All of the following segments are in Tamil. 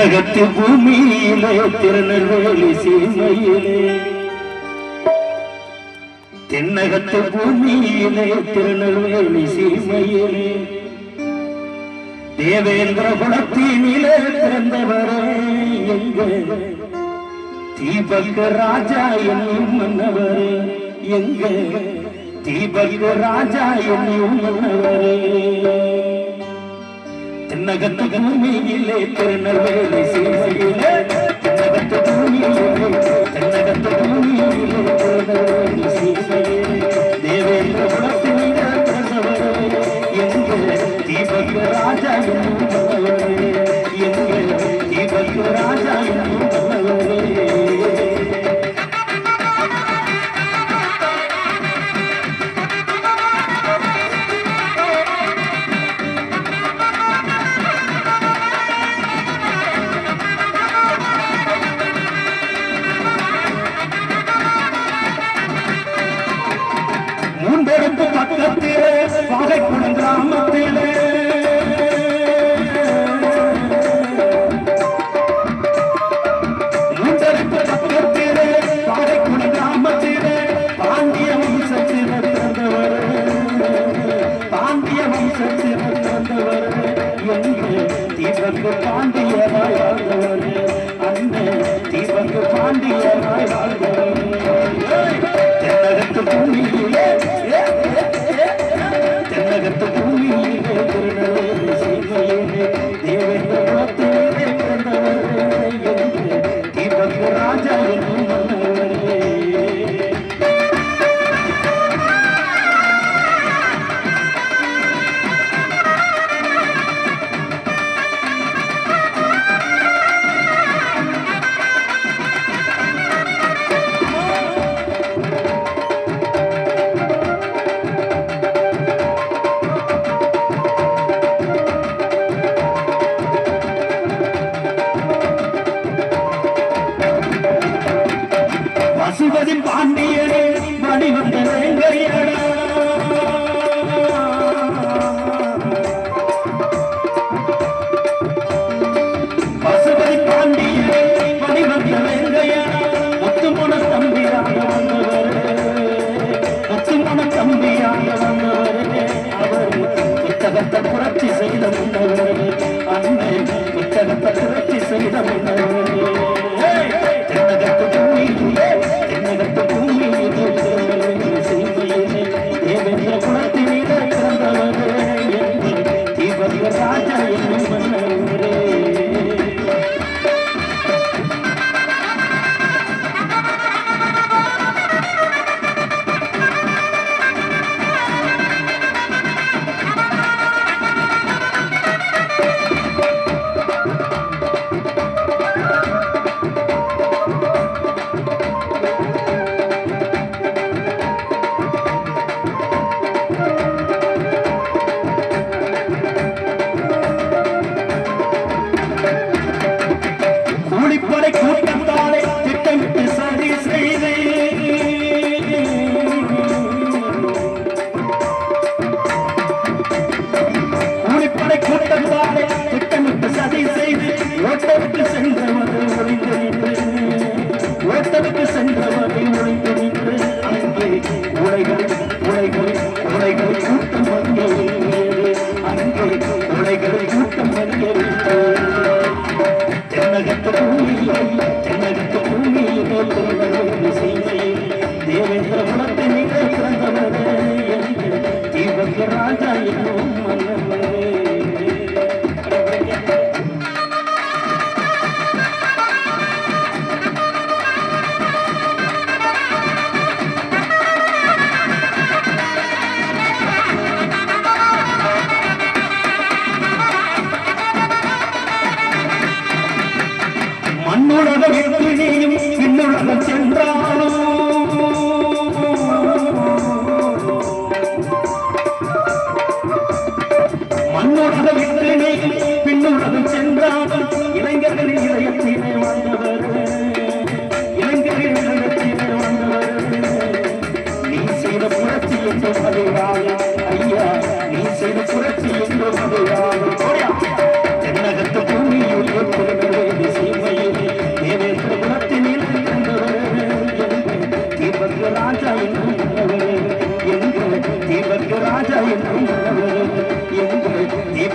தென்னகத்து பூமியிலே திருநெல்வேலி சீமையிலே. தென்னகத்து பூமியிலே திருநெல்வேலி சீமையிலே. தேவேந்திர குலத்தினிலே பிறந்தவரே எங்க? தீபக ராஜா என்னும் மன்னவரே எங்க? தீபக ராஜா என்னும் மன்னவரே. தென்னகத்து பூமியிலே திருநெல்வேலி சீசியிலே தென்னகத்து பூமியிலே எங்கே தீபக்கு பாண்டியராய் வாழ்ந்தவர். அண்ணன் தீபக்கு பாண்டியராய் வாழ்ந்தவர். தென்னகத்து பூமியிலே பசுபதி பாண்டியனே மணிவந்த வேங்கையடா பசுபதி பாண்டியனே மணிவந்த வேங்கையடா முத்துமுன தம்பியாக வந்தவரே முத்துமுன தம்பியாக வந்தவரே அவர் புத்தகத்தை புரட்சி செய்த முன்னவரே அன்பே புத்தகத்தை புரட்சி செய்த முன்னவரே ராஜா என்னும் மன்னவரே மண்ணுலக முன்னோட்டம் வெற்றினியும் பின்னுலகம் சென்றாலும்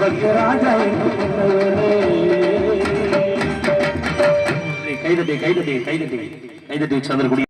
ராஜா கைதட்டி கைதட்டி கைதட்டி கைதட்டி சந்திரகுடி.